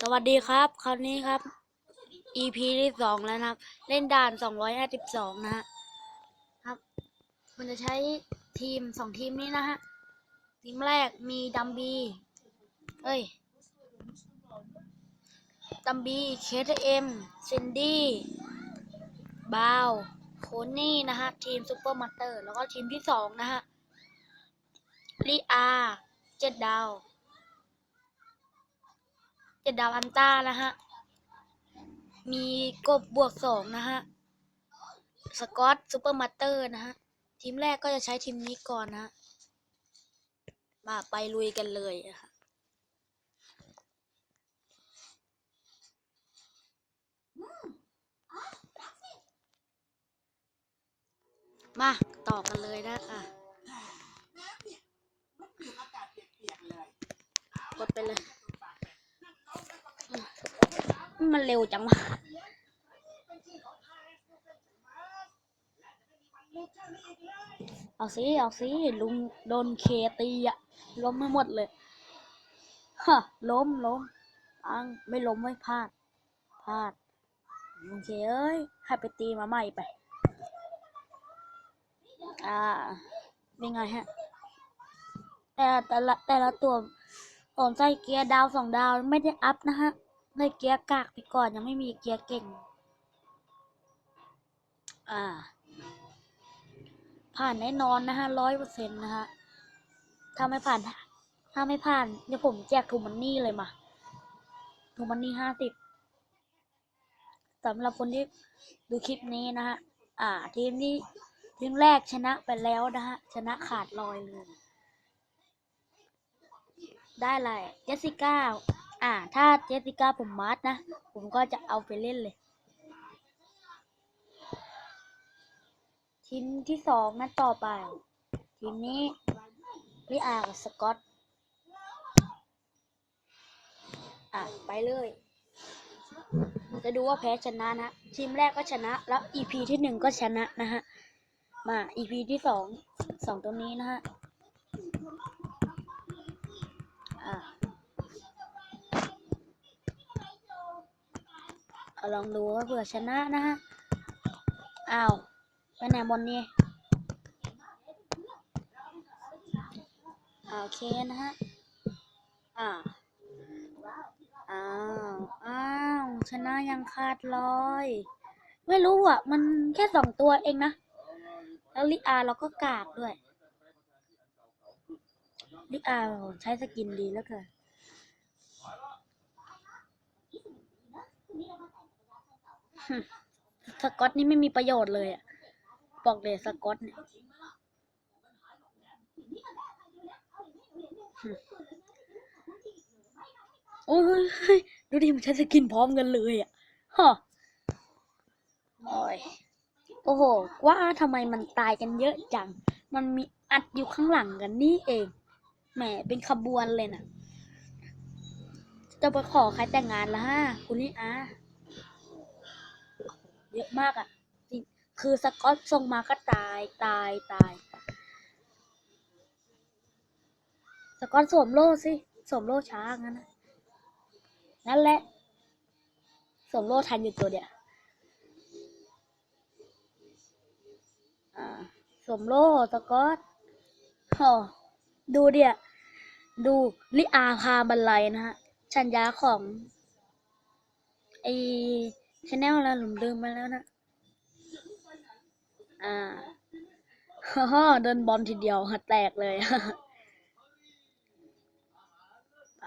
สวัสดีครับ คราวนี้ครับ EP ที่สองแล้วนะครับ เล่นด่านสองร้อยห้าสิบสองนะฮะครับ มันจะใช้ทีมสองทีมนี้นะฮะ ทีมแรกมีดัมบีเอ้ยดัมบีเคทเอ็มเซนดี้บาวโคนี่นะฮะ ทีมซูเปอร์มาสเตอร์ แล้วก็ทีมที่สองนะฮะลีอาเจ็ดดาว เจ็ดดาวอันต้านะฮะ มีกบบวกสองนะฮะ สกอตซูเปอร์มาสเตอร์นะฮะ ทีมแรกก็จะใช้ทีมนี้ก่อนนะ มาไปลุยกันเลยอะคะมาต่อกันเลยนะอะกดไปเลย มันเร็วจังวะเอาสิเอาสิลุงโดนเคตีอะล้มไม่หมดเลยฮะล้มล้มอังไม่ล้มไม่พลาดพลาดโอเคเอ้ยให้ไปตีมาใหม่ไป อ่าเป็นไงฮะ แต่แต่ละแต่ละตัวผมใส่เกียร์ดาวสองดาวไม่ได้อัพนะฮะ ใส่เกียร์กากไปก่อนยังไม่มีเกียร์เก่ง อ่า ผ่านแน่นอนนะฮะร้อยเปอร์เซ็นต์นะฮะ ถ้าไม่ผ่าน ถ้าไม่ผ่านเดี๋ยวผมแจกทูมันนี่เลยมาทูมันนี่ห้าสิบสำหรับคนที่ดูคลิปนี้นะฮะ อ่า ทีมนี้ทีมแรกชนะไปแล้วนะฮะ ชนะขาดลอยเลย ได้เลยเจสสิก้า อ่า ถ้าเจสสิก้าผมมาร์ทนะ ผมก็จะเอาไปเล่นเลย ทีมที่สองนั้นต่อไป ทีมนี้ลิอากับสกอต อะ ไปเลย จะดูว่าแพ้ชนะนะ ทีมแรกก็ชนะ แล้ว EP ที่หนึ่งก็ชนะนะฮะ มา EP ที่สอง สองตัวนี้นะฮะ อะาลองดูว่าเผื่อชนะนะฮะ อ้าวไปไหนบนนี่โอเคนะฮะ อ่า อ้าว อ้าว ชนะยังขาดลอย ไม่รู้อะ มันแค่สองตัวเองนะ แล้วลิอาเราก็กากด้วย ลิอาใช้สกินดีแล้วเกิน สกอตนี่ไม่มีประโยชน์เลยอะบอกเลยสกอตเนี่ยโอ้ยดูดิมันใช้สกินพร้อมกันเลยอะฮะโอ้ยโอ้โห ว่าทำไมมันตายกันเยอะจัง มันมีอัดอยู่ข้างหลังกันนี่เอง แหม เป็นขบวนเลยนะจะไปขอใครแต่งงานละฮะคุณนี่อา เยอะมากอะ่ะจริงคือสกอตส่งมาก็ตายตายตายสกอตสวมโล่สิสวมโล่ช้างั้นนะนั่นแหละสวมโล่ทันอยู่ตัวเดียวสวมโล่สกอตโอ้ดูเดียดูลิอาพาบันไลนะฮะชัญญาของไอ ชแนลแล้วหลุมลืมไปแล้วนะ อ่าฮ่าเดินบอลทีเดียวแตกเลยไป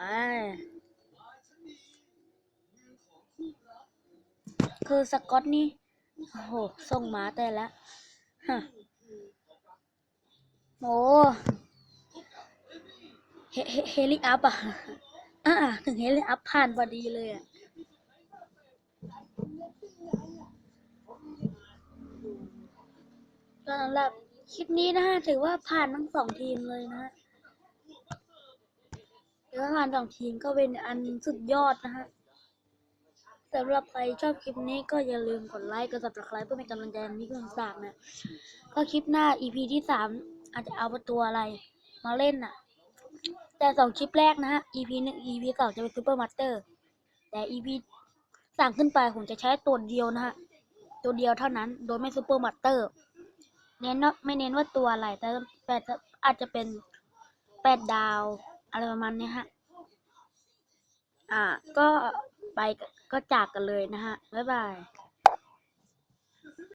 คือสกอตนี่ โอ้โห ส่งมาแต่ละฮะโอ้เฮเฮเฮลิอัพอะอ่าถึงเฮลิอัพผ่านพอดีเลยอะ สำหรับคลิปนี้นะฮะถือว่าผ่านทั้งสองทีมเลยนะฮะถือว่าผ่านสองทีมก็เป็นอันสุดยอดนะฮะสำหรับใครชอบคลิปนี้ก็อย่าลืมกดไลค์กด subscribe เพื่อเป็นกำลังใจให้พี่คุณสากนะก็คลิปหน้า EP ที่สามอาจจะเอาตัวอะไรมาเล่นน่ะ แต่สองคลิปแรกนะฮะ EP หนึ่ง EP สองจะเป็นซูเปอร์มาสเตอร์แต่ EP สั่งขึ้นไปผมจะใช้ตัวเดียวนะฮะ ตัวเดียวเท่านั้น โดยไม่ซูเปอร์มัตเตอร์ เน้นว่าไม่เน้นว่าตัวอะไร แต่แปดอาจจะเป็นแปดดาว อะไรประมาณนี้ฮะ อ่า ก็ไปก็จากกันเลยนะฮะ บ๊ายบาย